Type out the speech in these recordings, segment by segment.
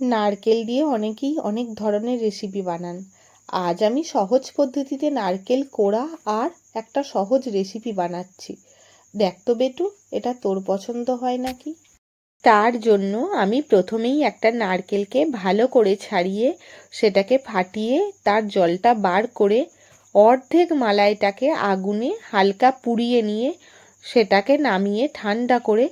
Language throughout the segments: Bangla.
নারকেল দিয়ে অনেকেই অনেক ধরনের রেসিপি বানান। আজ আমি সহজ পদ্ধতিতে নারকেল কোড়া আর একটা সহজ রেসিপি বানাচ্ছি। দেখ তো বেটু, এটা তোর পছন্দ হয় নাকি? তার জন্য আমি প্রথমেই একটা নারকেলকে ভালো করে ছাড়িয়ে, সেটাকে ফাটিয়ে তার জলটা বার করে অর্ধেক মালাইটাকে আগুনে হালকা পুড়িয়ে নিয়ে, সেটাকে নামিয়ে ঠান্ডা করে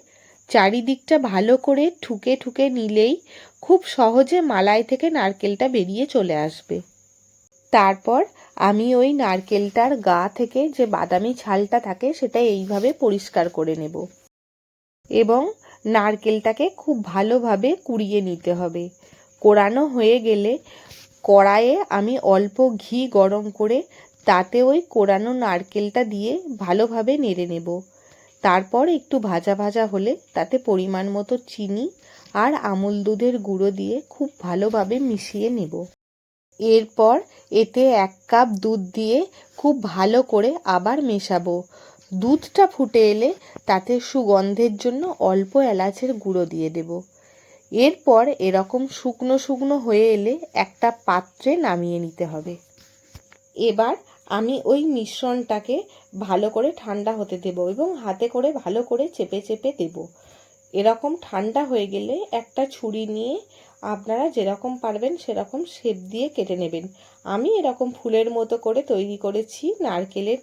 চারিদিকটা ভালো করে ঠুকে ঠুকে নিলেই খুব সহজে মালাই থেকে নারকেলটা বেরিয়ে চলে আসবে। তারপর আমি ওই নারকেলটার গা থেকে যে বাদামি ছালটা থাকে সেটা এইভাবে পরিষ্কার করে নেব এবং নারকেলটাকে খুব ভালোভাবে কুড়িয়ে নিতে হবে। কোরানো হয়ে গেলে কড়াইয়ে আমি অল্প ঘি গরম করে তাতে ওই কোরানো নারকেলটা দিয়ে ভালোভাবে নেড়ে নেব। তারপর একটু ভাজা ভাজা হলে তাতে পরিমাণ মতো চিনি আর আমুল দুধের গুঁড়ো দিয়ে খুব ভালোভাবে মিশিয়ে নেব। এরপর এতে এক কাপ দুধ দিয়ে খুব ভালো করে আবার মেশাবো। দুধটা ফুটে এলে তাতে সুগন্ধের জন্য অল্প এলাচের গুঁড়ো দিয়ে দেব। এরপর এরকম শুকনো শুকনো হয়ে এলে একটা পাত্রে নামিয়ে নিতে হবে। এবার আমি ওই মিশ্রণটাকে ভালো করে ঠান্ডা হতে দেব এবং হাতে করে ভালো করে চেপে চেপে দেব। এরকম ঠান্ডা হয়ে গেলে একটা ছুরি নিয়ে আপনারা যেরকম পারবেন সেরকম শেপ দিয়ে কেটে নেবেন। আমি এরকম ফুলের মতো করে তৈরি করেছি নারকেলের